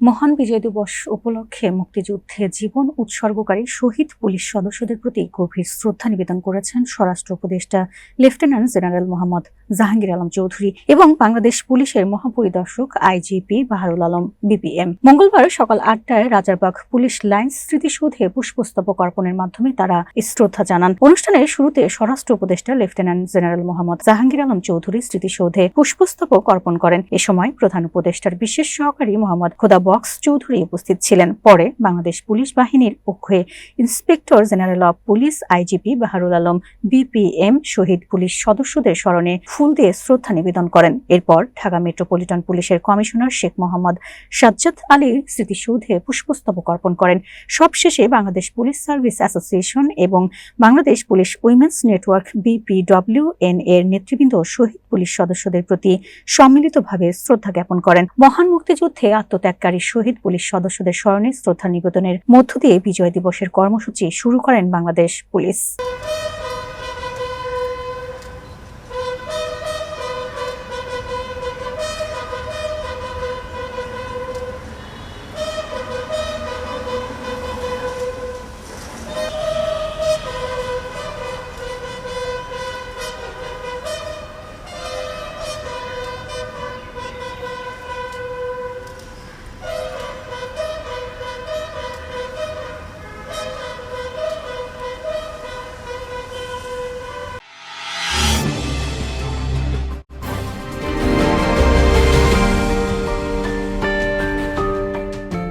মহান বিজয় দিবস উপলক্ষে মুক্তিযুদ্ধে জীবন উৎসর্গকারী শহীদ পুলিশ সদস্যদের প্রতি গভীর শ্রদ্ধা নিবেদন করেছেন স্বরাষ্ট্র উপদেষ্টা লেফটেন্যান্ট জেনারেল মোহাম্মদ জাহাঙ্গীর আলম চৌধুরী এবং বাংলাদেশ পুলিশের মহাপরিদর্শক আইজিপি বাহারুল আলম, বিপিএম। মঙ্গলবার সকাল আটটায় রাজারবাগ পুলিশ লাইন স্মৃতিসৌধে পুষ্পস্তবক অর্পণের মাধ্যমে তারা শ্রদ্ধা জানান। অনুষ্ঠানের শুরুতে স্বরাষ্ট্র উপদেষ্টা লেফটেন্যান্ট জেনারেল মোহাম্মদ জাহাঙ্গীর আলম চৌধুরী স্মৃতিসৌধে পুষ্পস্তবক অর্পণ করেন। এ সময় প্রধান উপদেষ্টার বিশেষ সহকারী মোহাম্মদ খোদা বক্স চৌধুরী উপস্থিত ছিলেন। পরে বাংলাদেশ পুলিশ বাহিনীর পক্ষে inspector general of police IGP Baharul Alam, BPM Shahid police সদস্যদের স্মরণে ফুল দিয়ে শ্রদ্ধা নিবেদন করেন। এরপর ঢাকা মেট্রোপলিটন পুলিশের কমিশনার শেখ মোহাম্মদ সাজ্জাদ আলীর স্মৃতিসৌধে পুষ্পস্তবক অর্পণ করেন। সবশেষে বাংলাদেশ পুলিশ সার্ভিস অ্যাসোসিয়েশন এবং Bangladesh police women's network BPW N এর নেতৃবৃন্দ শহীদ পুলিশ সদস্যদের প্রতি সম্মিলিতভাবে শ্রদ্ধা জ্ঞাপন করেন। মহান মুক্তিযুদ্ধে আত্মত্যাগকারী শহীদ পুলিশ সদস্যদের স্মরণে শ্রদ্ধা নিবেদনের মধ্য দিয়ে বিজয় দিবসের কর্মসূচি শুরু করেন বাংলাদেশ পুলিশ।